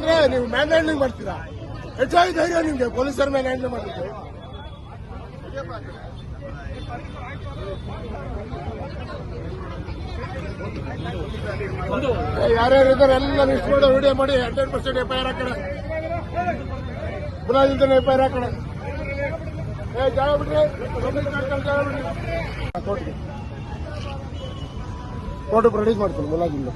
ಅಂದ್ರೆ ನೀವು man handling ಮಾಡ್ತೀರಾ? ಹೆಚ್ಚಾಗಿ ಧೈರ್ಯ ನಿಮ್ಗೆ, ಪೊಲೀಸರ ಮ್ಯಾನ್ ಹ್ಯಾಂಡ್ಲಿಂಗ್ ಮಾಡಿದ್ರೆ ಯಾರ್ಯಾರು ಇದ್ದಾರೆ? ಎಲ್ಲ ಲಿಸ್ಟ್ ಮಾಡಿ ವಿಡಿಯೋ ಮಾಡಿ hundred percent F I R ಹಾಕೋಣ. ಬುನಾದಿಲ್ದಾನೆ ಎಫ್ ಐ ಆರ್ ಹಾಕೋಣ ಏ ಜಾಗ ಬಿಡ್ರಿ ಪಬ್ಲಿಕ್ ಕೋರ್ಟ್ ಪ್ರೊಡ್ಯೂಸ್ ಮಾಡ್ತೀನಿ ಮುಲಾಜಿಂದ